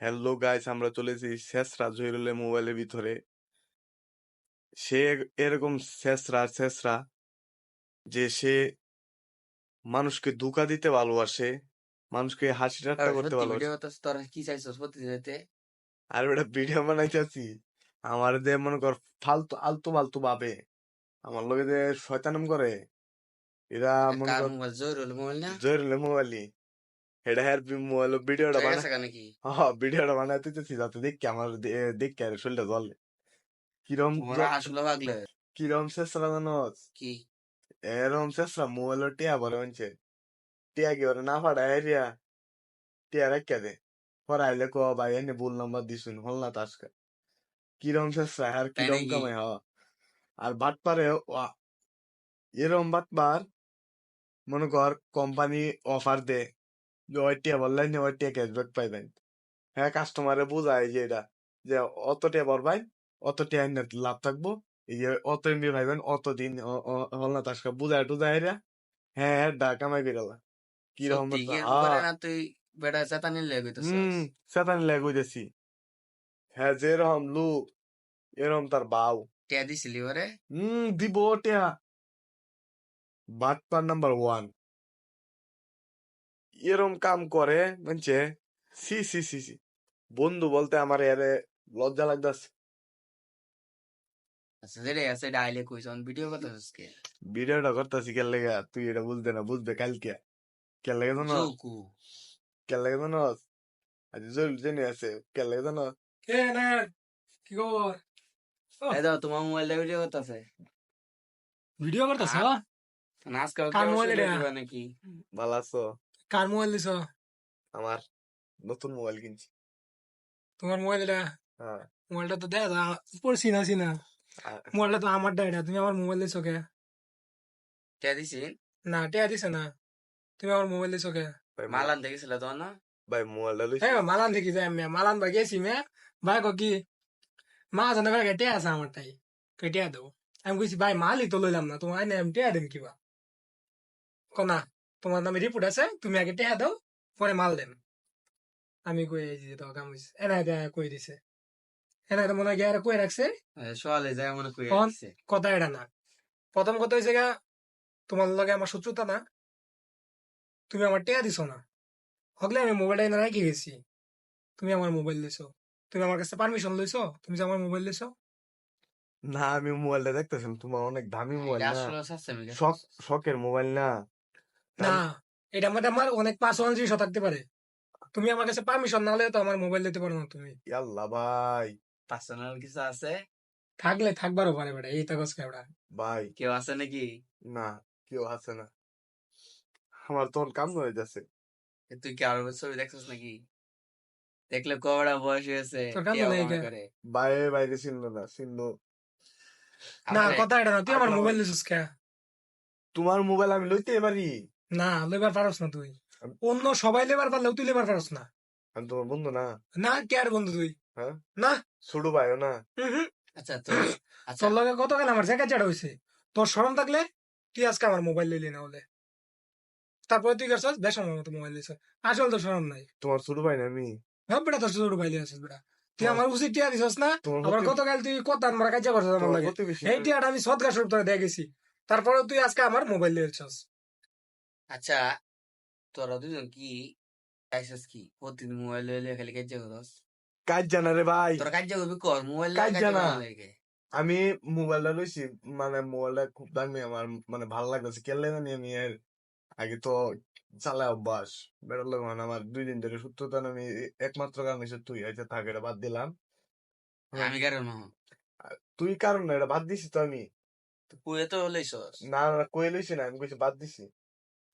Hello guys আমরা চলেছি শেষরা জহিরুলের মোবাইলের ভিতরে। সে এরকম শেষরা শেষরা যে সে মানুষকে ধোঁকা দিতে ভালোবাসে মানুষকে হাসি ঠাট্টা করতে ভালোবাসে। তোরা কি চাইছস প্রতি যেতে আর বেটা ভিডিও বানাইতেছি। আমার যে মনে কর ফালতু আলতু ফালতু ভাবে। আমার লগে যে শয়তানম করে এরা মনে কর হলো মোবাইল না? জহিরুলের মোবাইলই এটা হ্যার মোবাইল ভিডিওটা হয়ে বানাই গেছে কেন কি হ্যাঁ ভিডিওটা বানাইতেছি যাতে দেখি আমার দেখি আর শরীরটা জ্বলে কিরম আসলে ভাগলে কিরম শেষরা জানোস কি এরম শেষরা মোবাইল টিয়া ভরে মানছে টিয়া কি ওরে না ফাড়ায় রিয়া টিয়া রেখে দে পরে আইলে কো ভাই এনে ভুল নাম্বার দিছুন হল না তাসকা কিরম শেষরা আর কিরম নাকি? কামাই হ আর বাট পারে এরম বাট পার মনে কর কোম্পানি অফার দে যে ওই টিয়া বললেন ওই টিয়া ক্যাশব্যাক পাইবেন। হ্যাঁ কাস্টমারে বুঝায় যে এটা যে অত টিয়া ভরবাই অত টিয়া এনে লাভ থাকব। এই যে অত এমবি ভাইবেন অত দিন অ- অ- হল তাসকা বুঝায় টুজায় হ্যাঁ হ্যাঁ ডা কামাই বেরোলা কি না তুই? বেটা চেতানি লেগে গইতেছস হম সেতান লেগে কইতেছি হ্যাঁ যেরকম লুক এরকম তার বাউ। টিয়া দিছিলি ওরে? হম দিব টিয়া। বাটপার নাম্বার ওয়ান এরম কাম করে মানছে সি সি সি সি। বন্ধু বলতে আমার এরে লজ্জা লাগতাছে। আচ্ছা যেটা আছে এটা আইলে কইছ ভিডিও করতেছস কে? ভিডিওটা করতেছি কে লেগে তুই এটা বুঝতে না বুঝবে কালকে। কে লেগে জানো জোকু। কে লেগে জানো আজ জল জেনে আছে কে লেগে জানো কে না কি খবর? এই দাও তোমার মোবাইলটা ভিডিও করতেছে। ভিডিও করতেছ? আজকাল কার মোবাইল এটা? দিবা নাকি? ভালো আছো? কার মোবাইল দিছ? আমার নতুন মোবাইল কিনছি। তোমার মোবাইল এটা? হ্যাঁ। মোবাইলটা তো দেখ পড়ছি না। চিনা মোবাইলটা তো আমার এটা তুমি আমার মোবাইল দিছো কে? টিয়া দিছি? না টিয়া দিছে না। তুমি আমার মোবাইল দিছো কে? ভাই মালান দেখেছিল তো না? ভাই মোবাইলটা লইছি। হ্যাঁ মালান থেকে যাই আমি। মালান বা গেছি মে। ভাই কো কি মা জানে ভাই টিয়া আছে আমার তাই? কে টিয়া দেবো। আমি কইছি ভাই মালই তো লইলাম না। তোমার আইনে আমি টিয়া দেন কিবা? কো না। তোমার নামে রিপোর্ট আছে তুমি আগে টেহা দাও পরে মাল দেন। আমি কই এই যে তো কাম হইছে এনা এটা কই দিছে। এনা মনে হয় গিয়ে কই রাখছে। সোয়ালে যায় মনে কই? আসছে কথা এটা না। প্রথম কথা হয়েছে গা তোমার লগে আমার শত্রুতা না। তুমি আমার টেয়া দিছো না। হগলে আমি মোবাইলটা এনে রাখি গেছি। তুমি আমার মোবাইল দিছো তুমি আমার কাছে পারমিশন লইছো? তুমি যে আমার মোবাইল দিছো না আমি মোবাইলটা দেখতেছি তোমার অনেক দামি মোবাইল এটা না। শখের মোবাইল না। না এটা মধ্যে আমার অনেক পার্সোনাল জিনিসও থাকতে পারে। তুমি আমার কাছে পারমিশন না হলে তো আমার মোবাইল দিতে পারো না তুমি। ইয়াল্লা ভাই। পার্সোনাল কিছু আছে? থাকলে থাকবারও পারে বেটা এই তাগজ কেবড়া ভাই। কেউ আছে নাকি? না কেউ আছে না। আমার তখন কাম হয়ে যাচ্ছে। এ তুই কি আরও ছবি দেখছিস নাকি? দেখলে কবড়া বয়স হয়েছে তোর বাইরে বাইরে চিনলো না চিনলো। না কথা এটা না তুই আমার মোবাইল দিছিস কে? তোমার মোবাইল আমি লইতে পারি। না লেবার পারস না তুই। অন্য সবাই লেবার পারলেও তুই লেবার পারস না। আমি তোমার বন্ধু না। না কে আর বন্ধু তুই? হ্যাঁ? না। ছোট ভাইও না। আচ্ছা তো আচ্ছা। তোর লগে গতকাল আমার জায়গা চাড়া হয়েছে তোর সরম থাকলে তুই আজকে আমার মোবাইল লইলি না হলে। তারপরে তুই করছিস বেসন মতো মোবাইল দিছ আসল তো সরম নাই। তোমার ছোট ভাই না আমি? ভাব বেটা তোর ছোট ভাই আছিস বেটা। তুই আমার উচিত টিয়া দিছস না? তোমার আবার গতকাল তুই কত মারা কাজ করছিস আমার লাগে। এই টিয়াটা আমি স্বরূপ তোরা দিয়ে গেছি। তারপরে তুই আজকে আমার মোবাইল দিয়েছস আচ্ছা তোরা দুজন কি চাইছিস কি? প্রতিদিন মোবাইল লইলে খালি কাজ করস? কাজ জানা রে ভাই। তোরা কাজ করবি কর? মোবাইল কাজ জানা। আমি মোবাইলটা লইছি মানে মোবাইলটা খুব দামি আমার মানে ভালো লাগতেছে। কেলে জানি আমি এর আগে তো চালাই অভ্যাস। বেরোলে মানে আমার দুই দিন ধরে সূত্রতা আমি একমাত্র কারণ হচ্ছে তুই। আচ্ছা থাক এটা বাদ দিলাম। আমি কারণ তুই কারণ না এটা বাদ দিছি তো আমি। পুয়ে তো লইছস। না না কই লইছি না আমি কইছি বাদ দিছি।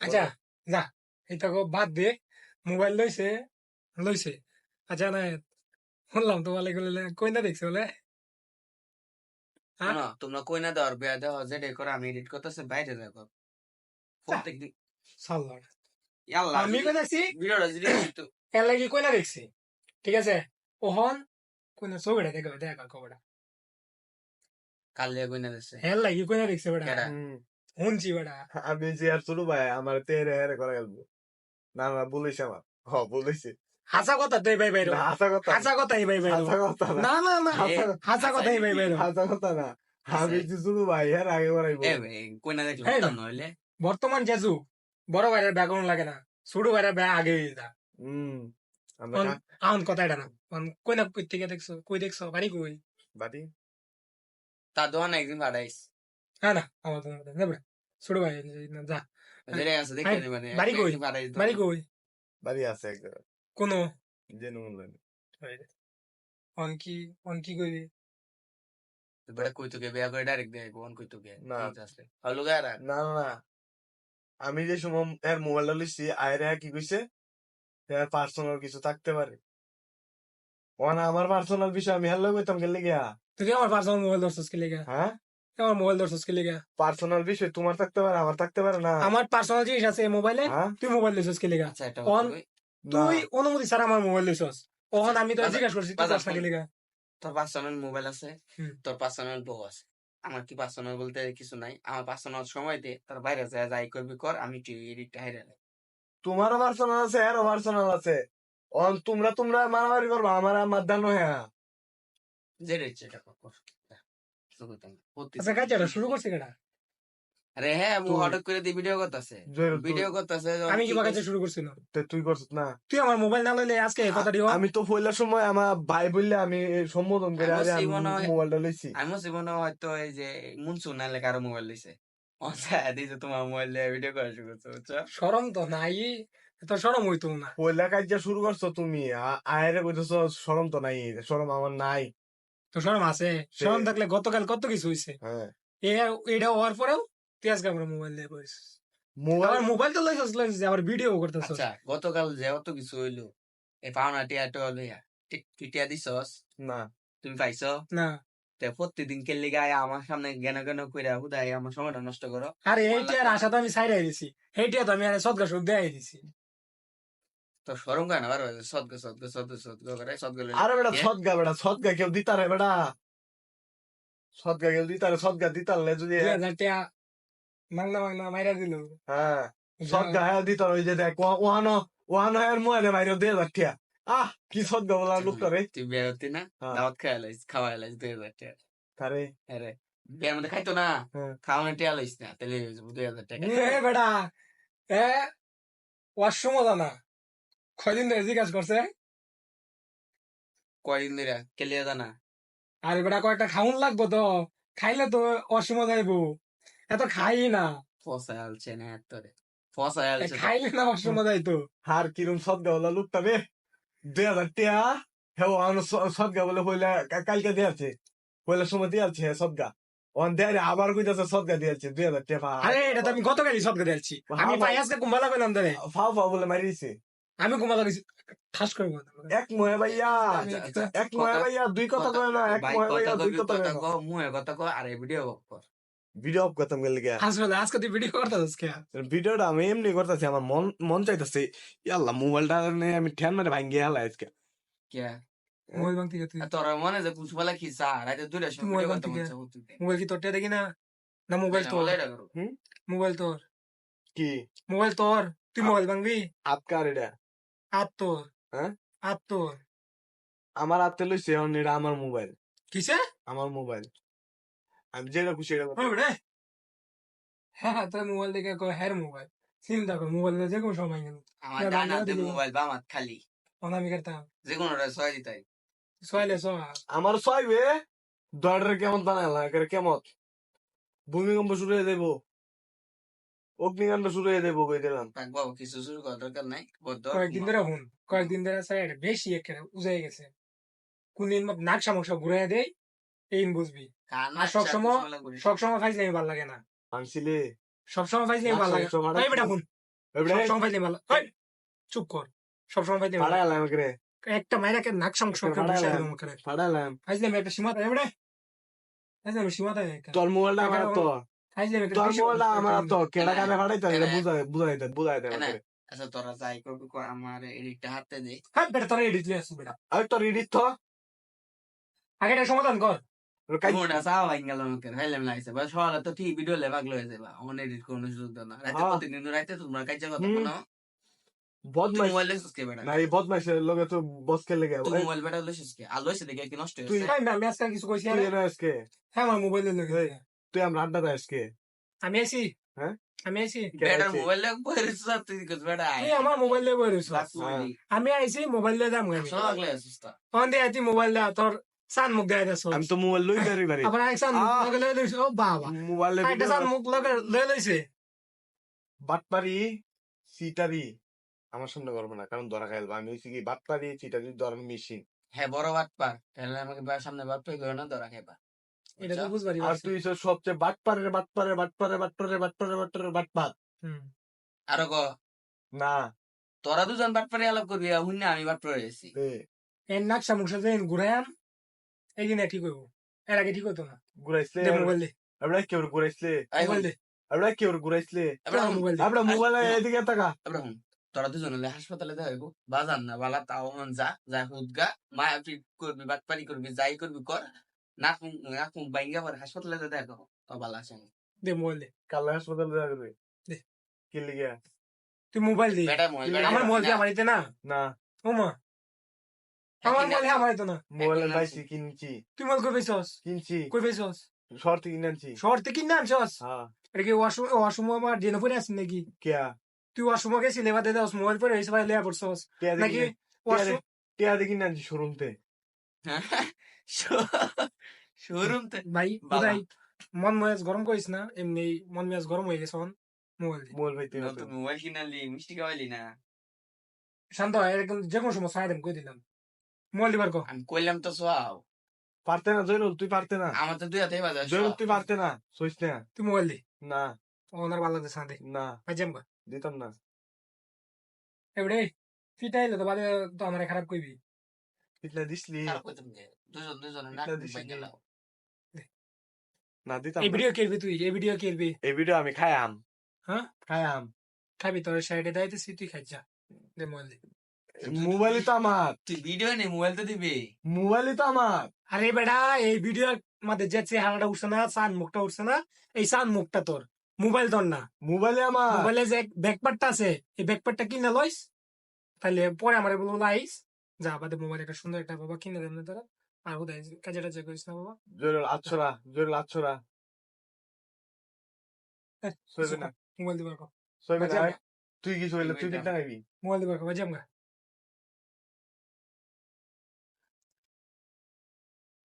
আচ্ছা যা এইটা বাদ দে মোবাইল লৈছে লৈছে। আচ্ছা না শুনলাম তোমালে গলে কইনা দেখছো বোলে না তোমরা কইনা দর বেয়া দে হজে ডেকর আমি এডিট করতেছে বাইরে যাব প্রত্যেক দিন সালা ইয়াল্লা আমি কইতাছি ভিডিও রাজি দিছি তো। লাগি কি কইনা দেখছি। ঠিক আছে ওহন কইনা সোগড়া দেখো দেখো কবড়া কাল লাগি কইনা দেখছে। হেল লাগি কইনা দেখছে বড়া শুনছি বেটা আমি যে আর ছোট ভাই আমার তেরে হেরে করে গেলবো। না না বলিস আমার। হ বলিছে। হাসা কথা তুই ভাই বাইরো। না, হাসা কথা হাসা কথাই ভাই বাইরো। হাসা কথা না। না না না হাসা- কথাই ভাই বাইরো। হাসা কথা না। আমি যে শুধু ভাই এর আগে বাড়াইবো কই না দেখলে এই নইলে। বর্তমান যে যুগ বড় ভাইয়ের ব্যাকরণ লাগে না। ছোট ভাইয়ের ব্যাগ আগে হয়ে যা। হুম আউন কথা এটা না। কই না কই থেকে দেখছ কই দেখছ বাড়ি কই? বাড়ি? তার দোকানে একদিন পাঠাইস হ্যাঁ না আমার না ছোট ভাই যা যেটা আছে দেখে বাড়ি- মানে বাড়ি কই? বাড়ি কই বাড়ি আছে কোনো অন কি অন কি কইবি বেটা কই তোকে বিয়া করে ডাইরেক্ট দেয় কোন কই তোকে না। আসলে হলো না না না আমি যে সময় এর মোবাইলটা আয়রে কি কইছে এর পার্সোনাল কিছু থাকতে পারে ওনা আমার পার্সোনাল বিষয় আমি হ্যালো কইতাম গেলে গিয়া তুই কি আমার পার্সোনাল মোবাইল ধরছিস কি লেগা হ্যাঁ আমার মোবাইল ধরছিস কি লেগা। পার্সোনাল বিষয় তোমার থাকতে পারে আমার থাকতে পারে না? আমার পার্সোনাল জিনিস আছে এই মোবাইলে হ্যাঁ? তুই মোবাইল দিছিস কি লেগা। আচ্ছা অন- তুই অনুমতি ছাড়া আমার মোবাইল দিছস ওখান আমি তো জিজ্ঞাসা করছি কি ফোন। লেগা? তোর পার্সোনাল মোবাইল আছে তোর পার্সোনাল বউ আছে। আমার কি পার্সোনাল বলতে কিছু নাই। আমার পার্সোনাল সময় দে তোর বাইরে যায় যাই করবি কর আমি একটু এডিটটা হাইরে নেই তোমারও পার্সোনাল আছে এরও পার্সোনাল আছে। অন তোমরা তোমরা মারামারি করবা আমার আমার দানো হ্যাঁ যেটা ইচ্ছে এটা কর। আচ্ছা কাজটা শুরু করছি কেডা? আরে হ্যাঁ মু হঠাৎ করে দি ভিডিও করতেছে। ভিডিও করতেছে আমি কি বাগাতে শুরু করছি না। তে তুই করছিস না। তুই আমার মোবাইল না লইলে আজকে এই কথাটি আমি তো পয়লার সময় আমার ভাই বললে আমি সম্বোধন করে আরে আমি মোবাইলটা লইছি। আমি জীবনে হয়তো এই যে মুনসুন নাইলে কারও মোবাইল লইছে। অনসা দিছে তোমার মোবাইল দিয়ে ভিডিও করা শুরু করছ বুঝছ? শরম তো নাই এত শরম হইতো না। পয়লা কাজ শুরু করছ তুমি আয়েরে কইতেছো শরম তো নাই শরম আমার নাই। তো শরম আছে। শরম থাকলে গতকাল কত কিছু হইছে। হ্যাঁ। এটা হওয়ার পরেও তুই আজকে মোবাইল দিয়ে করিস মোবাইল মোবাইল তো লইছস লইছস আবার ভিডিও করতেছস। আচ্ছা গতকাল যে অত কিছু হইল এই পাওনা টিয়া লইয়া তুই টিয়া দিছস? না। তুমি পাইছো? না। তে প্রত্যেকদিন কেলে গায়ে আমার সামনে জ্ঞান জ্ঞান কইরা হুদাই আমার সময়টা নষ্ট করো। আরে এইটার আশা তো আমি সাইডাই দিছি। এইটা তো আমি আরে সদগা সুখ দেয়াই দিছি। তো সরম গান আবার সদগ সদগ সদগ সদগ করে সদগ আরে বেটা? সদগা বেটা সদগা কেউ দিতারে বেটা। সদগা কেউ দিতারে সদগা দিতারলে যদি মাংনা মাংনা মাইরা দিল। হ্যাঁ সদগা হ্যাঁ দিতার ওই যে দেখ ওহানো ওহানো এর মোবাইলে বাইরে দিয়ে যাচ্ছিয়া আহ কি সদগা বলা লোকটা রে। তুই বিয়ে হতি না হ্যাঁ। দাওয়াত খাওয়া লাইস খাওয়া লাইস দুই হাজার টাকা তারে আরে বিয়ের মধ্যে খাইতো না? হ্যাঁ। খাওয়ানো টিয়া লাইস না তাহলে দুই হাজার টাকা বেটা এ ওয়াশরুম জানা। কয়দিন ধরে জিজ্ঞাসা করছে? কয়দিন ধরে? কেলিয়া জানা? আরে বেটা কয়েকটা খাউন লাগবো তো। খাইলে তো অসীম যাইবো। এত খাই না। ফসা আলছে না এত রে। ফসা আলছে খাইলে না অসীম যাইতো। হার কিরম সদগা লোকটা দুই হাজার টিয়া। সদগা বলে হইলে কালকে দিয়েছে হইলে সময় দিয়েছে সদগা। অন দেয় আবার কইতাছে সদগা দিয়েছে দুই হাজার টিয়া আরে এটা তো আমি গতকালই সদকা দিয়েছি আমি। পাই আজকে কুম্বালা পেলাম ধরে। ফাও ফাও বলে মারিছে আমি কুম্বালা গেছি ঠাস করে এক মহে ভাইয়া। আচ্ছা, আচ্ছা। এক মহে ভাইয়া দুই কথা কয় না এক মহে ভাইয়া দুই কথা কয় কো মুহে কথা কো আরে ভিডিও কর। ভিডিও অফ করতাম গেলে গিয়া। আসলে আজকে তুই ভিডিও করতেছিস কে? ভিডিওটা আমি এমনি করতেছি আমার মন মন চাইতেছে ইয়াল্লা মোবাইলটা নিয়ে আমি ঠ্যান মারে ভাঙ্গি হেলা আজকে। কে? মোবাইল ভাঙতে গেছে তোর মনে যে কুচবালা কি সা রাতে দুইটা তুই সময় মোবাইল মন চাচ্ছে মোবাইল কি তোরটা দেখি না? না মোবাইল তোর। মোবাইল তোর। কি? মোবাইল তোর। তুই মোবাইল ভাঙবি? আতকার এটা। আর তোর হ্যাঁ? আর তোর আমার হাতে লইছে এখন এটা আমার মোবাইল কিসে? আমার মোবাইল আমি যেটা খুশি এটা হ্যাঁ হ্যাঁ তোর মোবাইল দেখে কয় হ্যার মোবাইল চিন্তা কর মোবাইল যে কোনো সময় গেল। আমার ডান হাতে মোবাইল বাম হাত খালি। আমি করতাম যে কোনো ছয় দিতাই সোয়াইলে সো আমার চাইবে দরডারে কেমন বানাইলা একেবারে কেমন? ভূমিকম্প শুরু হয়ে যাব অগ্নিকাণ্ড শুরু হয়ে যাব কই দিলাম থাক বাবু কিছু শুরু করার দরকার নাই। কয়েকদিন ধরে হুন কয়েকদিন ধরে সাইড বেশি একেবারে উজাই গেছে। কোনদিন নাক সামক সব ঘুরাই দেয় এই বুঝবি। আর সব সময় সব সময় ফাইজলে আমি ভালো লাগে না। ভাঙছিলে সব সময় ফাইজলে আমি ভালো লাগে সব বেটা হুন। এবারে সব সময় ফাইজলে ভালো ওই, চুপ কর। সব সময় ফাইজলে ভালো একেবারে। একটা নাক একটা বসে ফাড়াইলাম। দিলাম ওখানে ফাড়াইলাম ফাইজলে আমি একটা সীমা থাকে বেটা। ফাইজলে আমি সীমা থাকে তোর মোবাইলটা আমার তো। আমার তো কেডা কানে এটা বুঝাই আচ্ছা তোরা যাই করবি কর, আমার এডিটটা হাতে দে হ্যাঁ বেটা তোরা এডিট লিয়ে আসু বেটা আমি তোর এডিট তো আগে এটা সমাধান কর কাই কোনটা চাওয়া ভাই গেল আমাকে হাইলাম লাগছে বা সকালে তো ঠিক ভিডিও লে পাগল হয়ে যাবা অন এডিট কোনো সুযোগ দাও না রাতে। প্রতিদিন রাতে তোমরা কাজ কথা কোনো বদমাইশ মোবাইল কে বেটা না এই বদমাইশের লগে তো বস খেলে তুই মোবাইল বেটা লইছিস কে দেখে নষ্ট আমি আজকে কিছু কইছি না। আজকে হ্যাঁ আমার মোবাইলে লেগে এই, তুই আমরা আড্ডা দেয় আজকে? আমি আইছি। হ্যাঁ? আমি আইছি। কে বেটার আছে? মোবাইল লাগে বইরিস তুই কইস বেটা আয় আমার মোবাইল দিয়ে বই হ্যাঁ। আমি আইছি মোবাইল দাম আমি। লাগলে আসিস তা। ফোন দিয়ে আইছি মোবাইল দিয়ে তোর সান মুখ দিয়ে দেছো আমি তো মোবাইল লই বেরি বাড়ি। আবার এক সান মুখ। লগে লয়ে লইছে ও বাবা। মোবাইলে একটা সান মুখ লগে লয়ে লইছে। বাটপারি সিটারি আমার সামনে করব না কারণ ধরা খাইলবা আমি হইছি কি বাটপারি সিটারি ধরার মেশিন হ্যাঁ বড় বাট পার তাহলে আমাকে বা সামনে বাট পাই করে না ধরা খাইবা। এটা তো বুঝবারই আর পারছি। তুই হইছিস সবচেয়ে বাটপারে বাটপারে বাটপারে বাটপারে বাটপারে বাটপারে বাটপার। হুম। আরও ক। না। তোরা দুজন বাট পারে আলাপ করবি হুন না আমি এর এই দিনে ঠিক হইব এর আগে ঠিক হতো না। ঘুরাইছলে দে মোবাইল দে। আমরা কেউ ঘুরাইছলে আই মোবাইল দে। আমরা কেউ ঘুরাইছলে এবার মোবাইল দে। আমরা মোবাইলে এদিকে তাকা। এবার তোরা দুজন হলে হাসপাতালে দেখাইবো বাজান না বালা তাও মন যা যা হুদগা মায়া করবি বাট পারি করবি যাই করবি কর। নাক মুখ নাক মুখ বাইঙ্গা পরে হাসপাতালে যা দেখো তো বালা আছে দে মোবাইল দে কাল হাসপাতাল দেখা করবে দে। কি লিগে তুই মোবাইল দে মোবাইল আমার না, আমার না আমার মোবাইল না মোবাইলে পাইছি কিনছি তুই মোবাইল কই পেছস কিনছি কই কিনে আনছি শহর থেকে কিনে আনছস হ্যাঁ এটা কি ওয়াশরুম ওয়াশরুম আমার জেনে পড়ে আসিস নাকি কেয়া তুই ওয়াশরুম গেছিলি এবার দে দাস মোবাইল পরে এসে ভাই লেয়া পড়ছস টিয়া নাকি দেখি ওয়াশরুম টিয়া দেখি কিনে শোরুমতে শোরুম তে ভাই বাবা। বুঝাই মন মেজাজ গরম করিস না এমনি মন মেজাজ গরম হয়ে গেছে এখন মোবাইল দিয়ে। মোবাইল পাইতে নতুন মোবাইল কিনালি মিষ্টি খাওয়ালি না? শান্ত হয় এরকম যে কোনো সময় সাইড কই দিলাম। মোবাইল দিবার কো? আমি কইলাম তো সোয়াও পারতে না জয়নুল তুই পারতে না? আমার তো দুই হাতে বাজার জয়নুল তুই পারতে না? সইস না। তুই মোবাইল দি। না। ওনার ভালো দে সাথে না। পাইজাম গা। দিতাম না। এবারে ফিটাইলে তো বাদে তো আমার খারাপ কইবি। কইতাম দুজন? লাও। না দিতাম এই না। ভিডিও কেরবি তুই এই ভিডিও কেরবি এই ভিডিও আমি খায়াম হ্যাঁ? খায়াম খাবি তোর সাইডে দাইতেছি তুই খাই যা। দে মোবাইল। মোবাইলই তো আমার। তুই ভিডিও নেই মোবাইল তো দিবি। মোবাইলই তো আমার। আরে বেটা এই ভিডিওর মধ্যে যে চেহারাটা উঠছে না সান মুখটা উঠছে না এই সান মুখটা তোর। মোবাইল তোর না। মোবাইলে আমার। মোবাইলে যে ব্যাকপার্টটা আছে এই ব্যাকপার্টটা কিনে লইস। তাহলে পরে আমার বলব লাইস যা বাদে মোবাইল একটা সুন্দর একটা বাবা কিনে দেন না তোরা। আর কাজে টাজে করিস না বাবা জয়নুল আচ্ছরা জয়নুল আচ্ছরা সইবে না মোবাইল দিবার কো সইবে না তুই কি সইলে তুই খাইবি মোবাইল দিবার কো বাজাম গা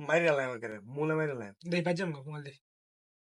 মাইরে লাই করে মুলে মাইরে লাই দেই বাজাম গা মোবাইল